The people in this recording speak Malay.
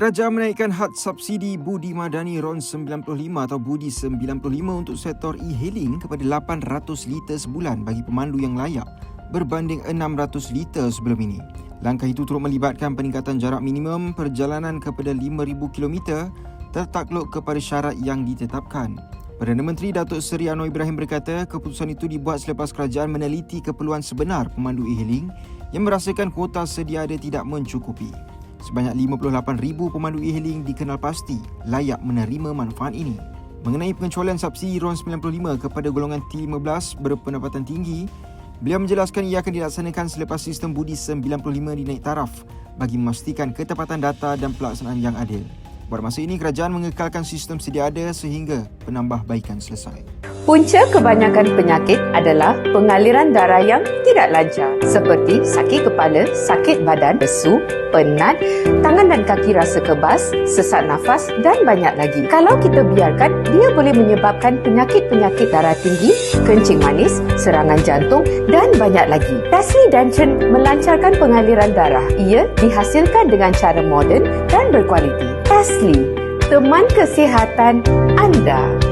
Kerajaan menaikkan had subsidi Budi Madani RON 95 atau Budi 95 untuk sektor e-hailing kepada 800 liter sebulan bagi pemandu yang layak berbanding 600 liter sebelum ini. Langkah itu turut melibatkan peningkatan jarak minimum perjalanan kepada 5,000 km tertakluk kepada syarat yang ditetapkan. Perdana Menteri Datuk Seri Anwar Ibrahim berkata keputusan itu dibuat selepas kerajaan meneliti keperluan sebenar pemandu e-hailing yang merasakan kuota sedia ada tidak mencukupi. Sebanyak 58,000 pemandu e-hailing dikenal pasti layak menerima manfaat ini. Mengenai pengecualian subsidi RON 95 kepada golongan T15 berpendapatan tinggi, beliau menjelaskan ia akan dilaksanakan selepas sistem budi 95 dinaik taraf bagi memastikan ketepatan data dan pelaksanaan yang adil. Pada masa ini, kerajaan mengekalkan sistem sedia ada sehingga penambahbaikan selesai. Punca kebanyakan penyakit adalah pengaliran darah yang tidak lancar seperti sakit kepala, sakit badan, lesu, penat, tangan dan kaki rasa kebas, sesak nafas dan banyak lagi. Kalau kita biarkan, dia boleh menyebabkan penyakit-penyakit darah tinggi, kencing manis, serangan jantung dan banyak lagi. Tasli Dancen melancarkan pengaliran darah. Ia dihasilkan dengan cara moden dan berkualiti. Tasli, teman kesihatan anda.